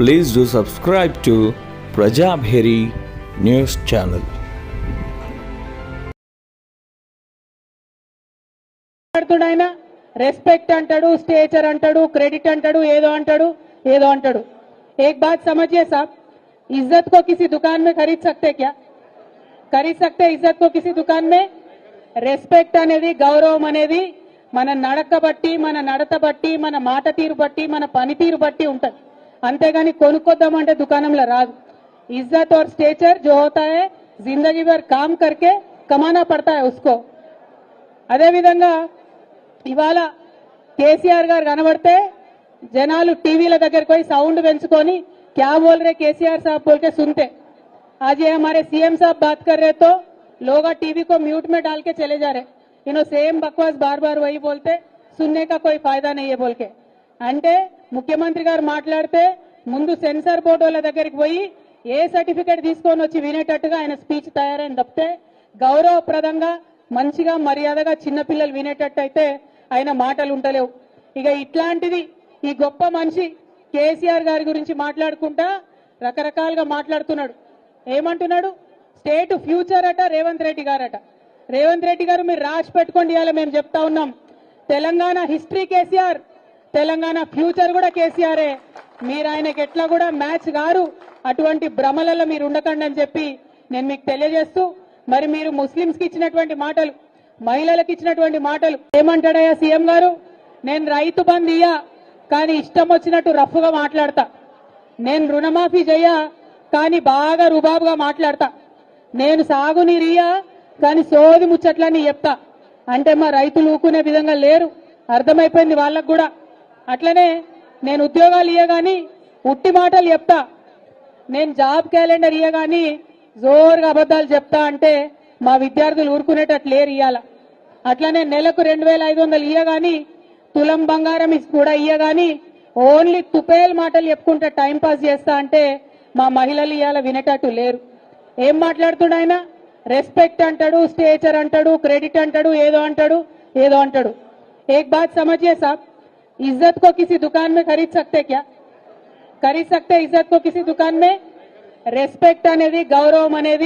Please do subscribe to Prajabheri news channel. ఆయన respect అంటాడు stature అంటాడు క్రెడిట్ అంటాడు ఏదో అంటాడు ఏదో అంటాడు. एक బాత్ समझिए సాబ్. ఇజ్జత్ को किसी दुकान में खरीद सकते क्या ఖరీద్ సక్తే ఇజ్జత్ కో కిసి దుకాన్ మే? రెస్పెక్ట్ అనేది గౌరవం అనేది మన నడక బట్టి మన నడత బట్టి మన మాట తీరు బట్టి మన పనితీరు బట్టి ఉంటుంది. అంతేగాని కొనుక్కొద్దామంటే దుకాణంలో రాదు ఇజ్జత్ और స్టేచర్ जो होता है जिंदगी भर काम करके कमाना पड़ता है उसको అదేవిధంగా ఇవాళ కేసీఆర్ గారు కనబడితే జనాలు టీవీల దగ్గరికి పోయి సౌండ్ పెంచుకొని క్యా బోల్ రే కేసీఆర్ సాబ్ बोल के सुनते आज ये हमारे सीएम साहब बात कर रहे तो लोग टीवी को म्यूट में डाल के चले जा रहे इन्हों सेम बकवास बार बार वही बोलते सुनने का कोई फायदा नहीं है बोल के అంటే ముఖ్యమంత్రి గారు మాట్లాడితే ముందు సెన్సార్ బోర్డు వాళ్ళ దగ్గరికి పోయి ఏ సర్టిఫికేట్ తీసుకొని వచ్చి వినేటట్టుగా ఆయన స్పీచ్ తయారైన తప్పితే గౌరవప్రదంగా మంచిగా మర్యాదగా చిన్నపిల్లలు వినేటట్టు అయితే ఆయన మాటలు ఉండలేవు. ఇక ఇట్లాంటిది ఈ గొప్ప మనిషి కేసీఆర్ గారి గురించి మాట్లాడుకుంటా రకరకాలుగా మాట్లాడుతున్నాడు. ఏమంటున్నాడు? స్టేట్ ఫ్యూచర్ అట రేవంత్ రెడ్డి గారట. రేవంత్ రెడ్డి గారు మీరు రాసి పెట్టుకోండి ఇవాళ మేము చెప్తా ఉన్నాం. తెలంగాణ హిస్టరీ కేసీఆర్ తెలంగాణ ఫ్యూచర్ కూడా కేసీఆరే మీరు ఆయనకి ఎట్లా కూడా మ్యాచ్ గారు అటువంటి భ్రమలలో మీరు ఉండకండి అని చెప్పి నేను మీకు తెలియజేస్తూ మరి మీరు ముస్లింస్కి ఇచ్చినటువంటి మాటలు మహిళలకు ఇచ్చినటువంటి మాటలు. ఏమంటాడయ్యా సీఎం గారు? నేను రైతు బంద్ ఇయ్యా కానీ ఇష్టం వచ్చినట్టు రఫ్గా మాట్లాడతా. నేను రుణమాఫీ చెయ్యా కానీ బాగా రుబాబుగా మాట్లాడతా. నేను సాగునీరియా కానీ సోది ముచ్చట్లని చెప్తా. అంటే మా రైతులు ఊకునే విధంగా లేరు. అర్థమైపోయింది వాళ్ళకు కూడా. అట్లనే నేను ఉద్యోగాలు ఇయ్యగాని ఉట్టి మాటలు చెప్తా. నేను జాబ్ క్యాలెండర్ ఇయ్యగాని జోరుగా అబద్దాలు చెప్తా అంటే మా విద్యార్థులు ఊరుకునేటట్లు లేరు ఇయ్యాల. అట్లనే నెలకు రెండు వేల ఐదు వందలు ఇయ్యగాని తులం బంగారం కూడా ఇయ్యగాని ఓన్లీ తుపేల్ మాటలు చెప్పుకుంటే టైం పాస్ చేస్తా అంటే మా మహిళలు ఇయ్యాల వినేటట్టు లేరు. ఏం మాట్లాడుతుడు ఆయన? రెస్పెక్ట్ అంటాడు స్టేచర్ అంటాడు క్రెడిట్ అంటాడు ఏదో అంటాడు ఏదో అంటాడు. ఏక్ బాత్ సమజ్ సాబ్. इज़्ज़त को किसी दुकान में खरीद सकते क्या? खरीद सकते इज़्ज़त को किसी दुकान में? रेस्पेक्ट अने गौरव अने